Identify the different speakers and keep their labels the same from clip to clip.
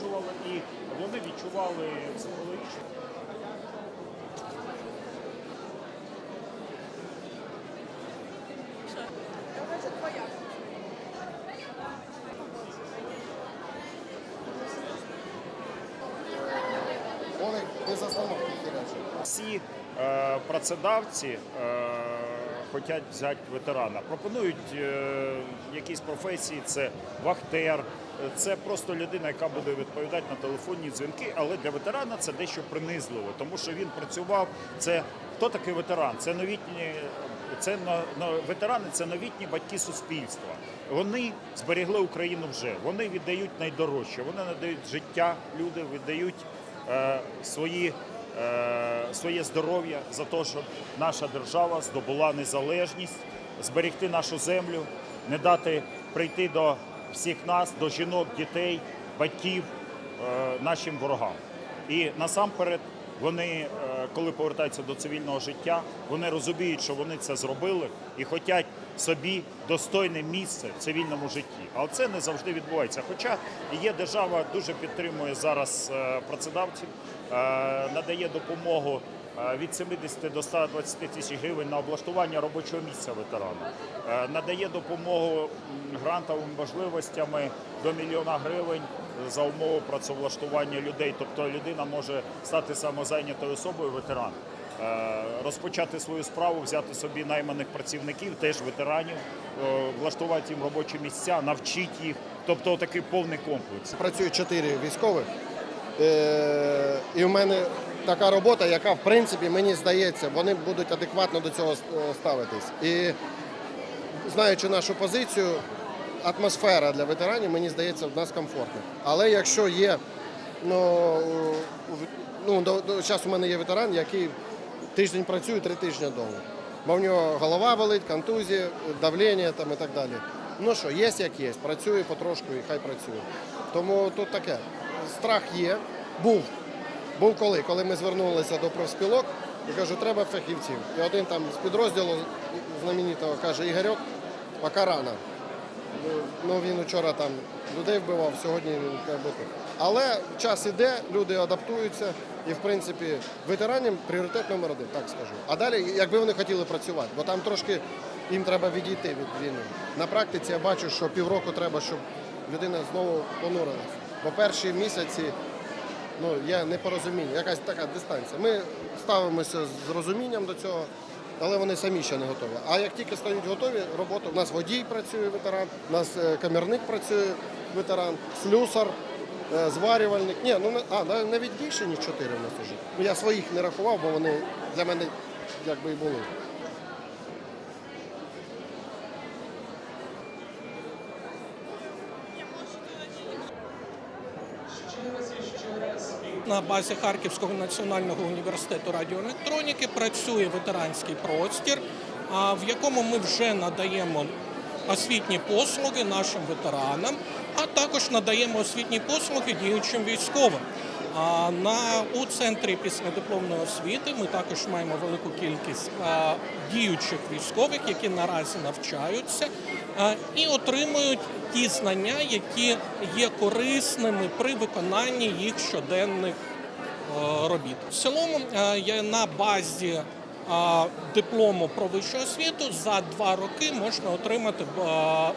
Speaker 1: насолоджувало і вони відчували психологічно. Олег, без. Всі е, працедавці. Е, хочуть взяти ветерана. Пропонують е, якісь професії, це вахтер, це просто людина, яка буде відповідати на телефонні дзвінки, але для ветерана це дещо принизливо, тому що він працював. Це хто такий ветеран? Це новітні. Це ветерани, це новітні батьки суспільства. Вони зберегли Україну вже. Вони віддають найдорожче. Вони надають життя, люди віддають е, свої, своє здоров'я за те, щоб наша держава здобула незалежність, зберегти нашу землю, не дати прийти до всіх нас, до жінок, дітей, батьків, е, нашим ворогам. І насамперед вони, е, коли повертаються до цивільного життя, вони розуміють, що вони це зробили і хочуть собі достойне місце в цивільному житті. Але це не завжди відбувається. Хоча є держава дуже підтримує зараз е, працедавців, е, надає допомогу. е, Від 70 до 120 тисяч гривень на облаштування робочого місця ветерана надає допомогу м, грантовими можливостями до мільйона гривень за умови працевлаштування людей. Тобто людина може стати самозайнятою особою ветеран, е, розпочати свою справу, взяти собі найманих працівників, теж ветеранів, е, влаштувати їм робочі місця, навчити їх. Тобто такий повний комплекс.
Speaker 2: Працюють чотири військових. Е, і в мене така робота, яка в принципі мені здається, вони будуть адекватно до цього ставитись. І знаючи нашу позицію, атмосфера для ветеранів, мені здається, в нас комфортна. Але якщо є, ну, ну до, до, зараз у мене є ветеран, який тиждень працює, три тижні вдома. Бо в нього голова болить, контузія, давлення там і так далі. Ну що, є як є, працює потрошку і хай працює. Тому тут таке. Страх є. Був. Був коли? Коли ми звернулися до профспілок і кажу, треба фахівців. І один там з підрозділу знаменитого каже, Ігорьок, поки рано. Ну, Ну він вчора там людей вбивав, сьогодні він тут. Але час іде, люди адаптуються, і в принципі ветеранам пріоритет номер один, так скажу. А далі, якби вони хотіли працювати, бо там трошки їм треба відійти від війни. На практиці я бачу, що півроку треба, щоб людина знову понурилась. Бо перші місяці ну, є непорозуміння, якась така дистанція. Ми ставимося з розумінням до цього, але вони самі ще не готові. А як тільки стають готові, робота, у нас водій працює ветеран, у нас е, камерник працює ветеран, слюсар, е, зварювальник. Ні, ну а, на- навіть більше, ніж чотири у нас уже. Ну, Я своїх не рахував, бо вони для мене якби і були.
Speaker 3: На базі Харківського національного університету радіоелектроніки працює ветеранський простір, в якому ми вже надаємо освітні послуги нашим ветеранам, а також надаємо освітні послуги діючим військовим. А на у центрі післядипломної освіти ми також маємо велику кількість а, діючих військових, які наразі навчаються і отримують ті знання, які є корисними при виконанні їх щоденних робіт. В цілому на базі диплому про вищу освіту за два роки можна отримати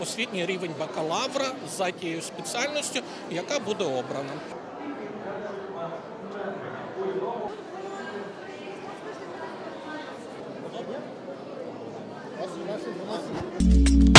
Speaker 3: освітній рівень бакалавра за тією спеціальністю, яка буде обрана.
Speaker 2: У нас